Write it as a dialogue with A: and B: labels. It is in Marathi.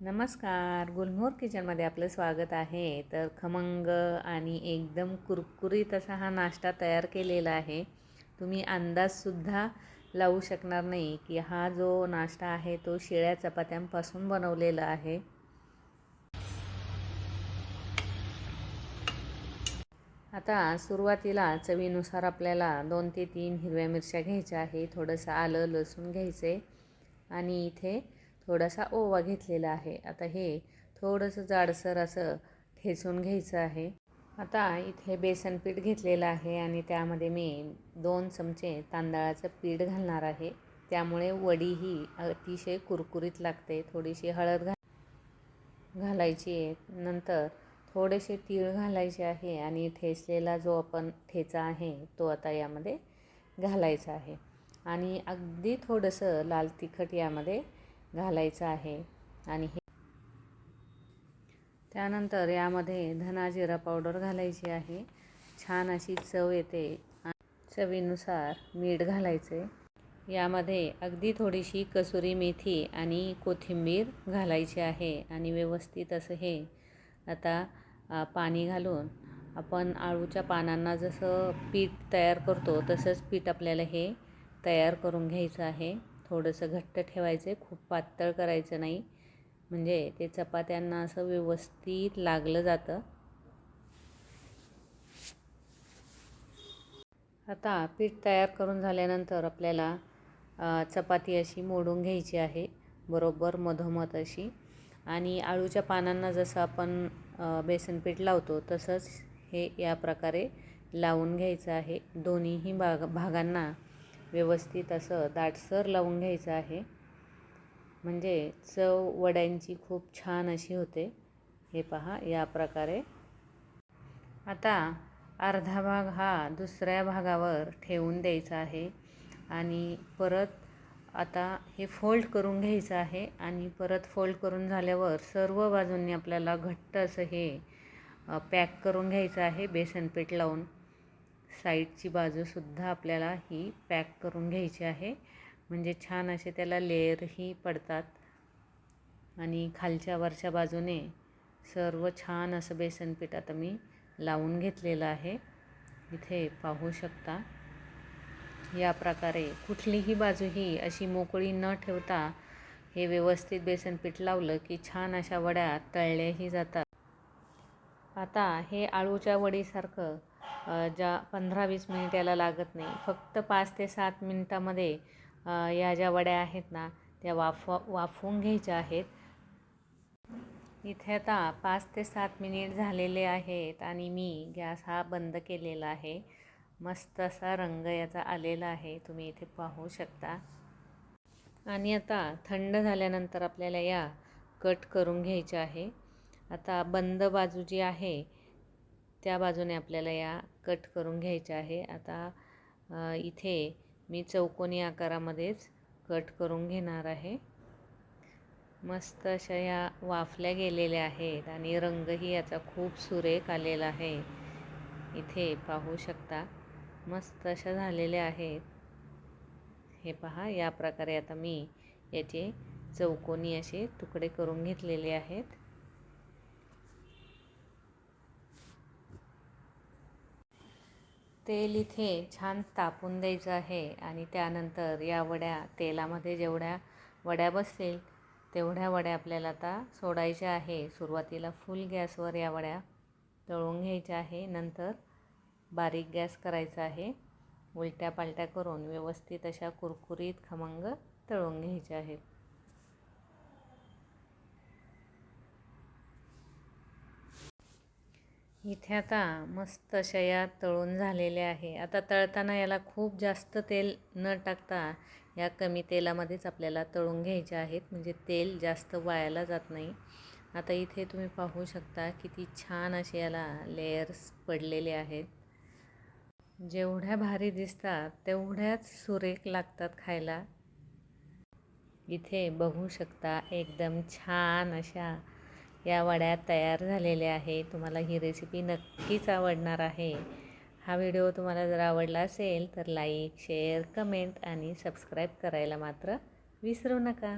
A: नमस्कार. गुलमोहर किचनमध्ये आपलं स्वागत आहे. तर खमंग आणि एकदम कुरकुरीत असा हा नाश्ता तयार केलेला आहे. तुम्ही अंदाजसुद्धा लावू शकणार नाही की हा जो नाश्ता आहे तो शिळ्या चपात्यांपासून बनवलेला आहे. आता सुरुवातीला चवीनुसार आपल्याला दोन ते तीन हिरव्या मिरच्या घ्यायच्या आहे थोडंसं आलं लसूण घ्यायचे आणि इथे थोडासा ओवा घेतलेला आहे. आता हे थोडंसं जाडसर असं ठेचून घ्यायचं आहे. आता इथे बेसन पीठ घेतलेलं आहे आणि त्यामध्ये मी दोन चमचे तांदळाचं पीठ घालणार आहे. त्यामुळे वडी ही अतिशय कुरकुरीत लागते. थोडीशी हळद घा घालायची आहे. नंतर थोडेसे तीळ घालायचे आहे आणि ठेचलेला जो आपण ठेचा आहे तो आता यामध्ये घालायचा आहे. आणि अगदी थोडंसं लाल तिखट यामध्ये घालायचं आहे आणि हे त्यानंतर यामध्ये धना जिरा पावडर घालायची आहे. छान अशी चव येते. चवीनुसार मीठ घालायचे. यामध्ये अगदी थोडीशी कसुरी मेथी आणि कोथिंबीर घालायची आहे आणि व्यवस्थित असं हे आता पाणी घालून आपण आळूच्या पानांना जसं पीठ तयार करतो तसंच पीठ आपल्याला हे तयार करून घ्यायचं आहे. थोडंसं घट्ट ठेवायचं आहे खूप पातळ करायचं नाही. म्हणजे ते चपात्यांना असं व्यवस्थित लागलं जातं. आता पीठ तयार करून झाल्यानंतर आपल्याला चपाती अशी मोडून घ्यायची आहे बरोबर मधोमध अशी. आणि आळूच्या पानांना जसं आपण बेसन पीठ लावतो तसंच हे या प्रकारे लावून घ्यायचं आहे. दोन्हीही भाग भागांना व्यवस्थित असं दाटसर लावून घ्यायचं आहे. म्हणजे चव वड्यांची खूप छान अशी होते. हे पहा या प्रकारे. आता अर्धा भाग हा दुसऱ्या भागावर ठेवून द्यायचा आहे. आणि परत आता हे फोल्ड करून घ्यायचं आहे. आणि परत फोल्ड करून झाल्यावर सर्व बाजूंनी आपल्याला घट्ट असं हे पॅक करून घ्यायचं आहे बेसन पीठ लावून. साईडची बाजूसुद्धा आपल्याला ही पॅक करून घ्यायची आहे. म्हणजे छान असे त्याला लेअरही पडतात. आणि खालच्या वरच्या बाजूने सर्व छान असं बेसन पीठ आता मी लावून घेतलेलं आहे. इथे पाहू शकता. या प्रकारे कुठलीही बाजू ही अशी मोकळी न ठेवता हे व्यवस्थित बेसन पीठ लावलं की छान अशा वड्या तळल्याही जातात. आता हे आळूच्या वडीसारखं ज्या पंधरा वीस मिनिट याला लागत नाही. फक्त पाच ते सात मिनटामध्ये या ज्या वड्या आहेत ना त्या वाफवा वाफवून घ्यायच्या आहेत. इथे आता पाच ते सात मिनिट झालेले आहेत आणि मी गॅस हा बंद केलेला आहे. मस्त असा रंग याचा आलेला आहे. तुम्ही इथे पाहू शकता. आणि आता थंड झाल्यानंतर आपल्याला या कट करून घ्यायच्या आहे. आता बंद बाजू जी आहे त्या बाजूने आपल्याला या कट करून घ्यायच्या आहे. आता इथे मी चौकोनी आकारामध्येच कट करून घेणार आहे. मस्त अशा या वाफल्या गेलेल्या आहेत आणि रंगही याचा खूप सुरेख आलेला आहे. इथे पाहू शकता मस्त अशा झालेल्या आहेत. हे पहा या प्रकारे आता मी याचे चौकोनी असे तुकडे करून घेतलेले आहेत. तेल इथे छान तापून द्यायचं आहे आणि त्यानंतर या वड्या तेलामध्ये जेवढ्या वड्या बसतील तेवढ्या वड्या आपल्याला आता सोडायच्या आहे. सुरुवातीला फुल गॅसवर या वड्या तळून घ्यायच्या आहे. नंतर बारीक गॅस करायचा आहे. उलट्या पालट्या करून व्यवस्थित अशा कुरकुरीत खमंग तळून घ्यायच्या आहेत. इथे आता मस्त अशा या तळून झालेल्या आहे. आता तळताना याला खूप जास्त तेल न टाकता या कमी तेलामध्येच आपल्याला तळून घ्यायचे आहेत. म्हणजे तेल जास्त वायाला जात नाही. आता इथे तुम्ही पाहू शकता किती छान असे याला लेयर्स पडलेले आहेत. जेवढ्या भारी दिसतात तेवढ्याच सुरेख लागतात खायला. इथे बघू शकता एकदम छान अशा या वड्या तयार झालेल्या आहे. तुम्हाला ही रेसिपी नक्कीच आवडणार आहे. हा व्हिडिओ तुम्हाला जर आवडला असेल तर लाईक शेअर कमेंट आणि सबस्क्राईब करायला मात्र विसरू नका.